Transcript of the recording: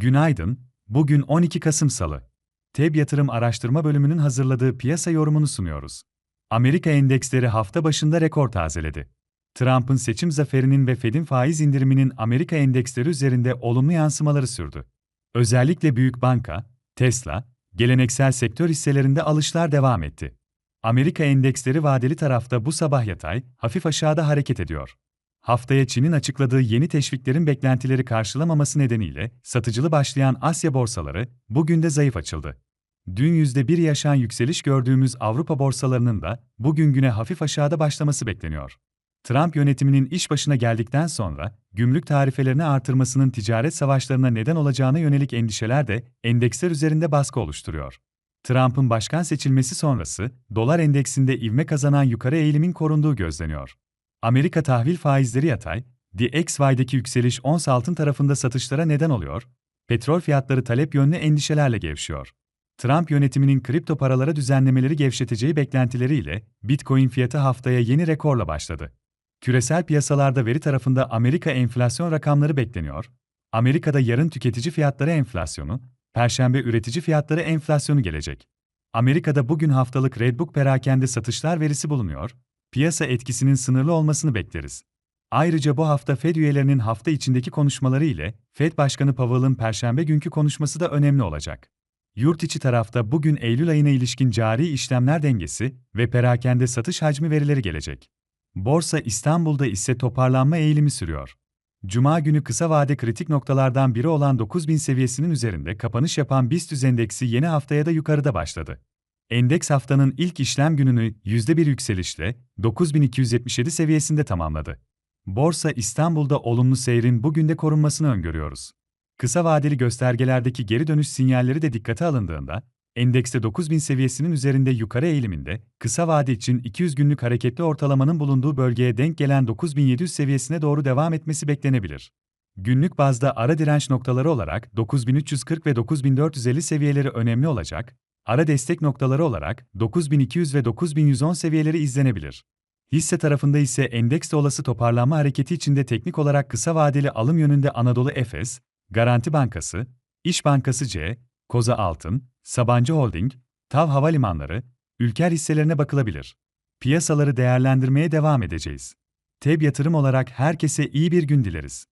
Günaydın, bugün 12 Kasım Salı. TEB Yatırım Araştırma Bölümünün hazırladığı piyasa yorumunu sunuyoruz. Amerika endeksleri hafta başında rekor tazeledi. Trump'ın seçim zaferinin ve Fed'in faiz indiriminin Amerika endeksleri üzerinde olumlu yansımaları sürdü. Özellikle büyük banka, Tesla, geleneksel sektör hisselerinde alışlar devam etti. Amerika endeksleri vadeli tarafta bu sabah yatay, hafif aşağıda hareket ediyor. Haftaya Çin'in açıkladığı yeni teşviklerin beklentileri karşılamaması nedeniyle satıcılı başlayan Asya borsaları bugün de zayıf açıldı. Dün %1 yaşan yükseliş gördüğümüz Avrupa borsalarının da bugün güne hafif aşağıda başlaması bekleniyor. Trump yönetiminin iş başına geldikten sonra gümrük tarifelerini artırmasının ticaret savaşlarına neden olacağına yönelik endişeler de endeksler üzerinde baskı oluşturuyor. Trump'ın başkan seçilmesi sonrası dolar endeksinde ivme kazanan yukarı eğilimin korunduğu gözleniyor. Amerika tahvil faizleri yatay, DXY'deki yükseliş ons altın tarafında satışlara neden oluyor, petrol fiyatları talep yönlü endişelerle gevşiyor. Trump yönetiminin kripto paralara düzenlemeleri gevşeteceği beklentileriyle Bitcoin fiyatı haftaya yeni rekorla başladı. Küresel piyasalarda veri tarafında Amerika enflasyon rakamları bekleniyor. Amerika'da yarın tüketici fiyatları enflasyonu, perşembe üretici fiyatları enflasyonu gelecek. Amerika'da bugün haftalık Redbook perakende satışlar verisi bulunuyor. Piyasa etkisinin sınırlı olmasını bekleriz. Ayrıca bu hafta Fed üyelerinin hafta içindeki konuşmaları ile Fed Başkanı Powell'ın perşembe günkü konuşması da önemli olacak. Yurt içi tarafta bugün Eylül ayına ilişkin cari işlemler dengesi ve perakende satış hacmi verileri gelecek. Borsa İstanbul'da ise toparlanma eğilimi sürüyor. Cuma günü kısa vade kritik noktalardan biri olan 9000 seviyesinin üzerinde kapanış yapan BIST endeksi yeni haftaya da yukarıda başladı. Endeks haftanın ilk işlem gününü %1 yükselişle 9277 seviyesinde tamamladı. Borsa İstanbul'da olumlu seyrin bugün de korunmasını öngörüyoruz. Kısa vadeli göstergelerdeki geri dönüş sinyalleri de dikkate alındığında, endekste 9000 seviyesinin üzerinde yukarı eğiliminde, kısa vade için 200 günlük hareketli ortalamanın bulunduğu bölgeye denk gelen 9700 seviyesine doğru devam etmesi beklenebilir. Günlük bazda ara direnç noktaları olarak 9340 ve 9450 seviyeleri önemli olacak, ara destek noktaları olarak 9200 ve 9110 seviyeleri izlenebilir. Hisse tarafında ise endekste olası toparlanma hareketi içinde teknik olarak kısa vadeli alım yönünde Anadolu Efes, Garanti Bankası, İş Bankası C, Koza Altın, Sabancı Holding, TAV Havalimanları, Ülker hisselerine bakılabilir. Piyasaları değerlendirmeye devam edeceğiz. TEB yatırım olarak herkese iyi bir gün dileriz.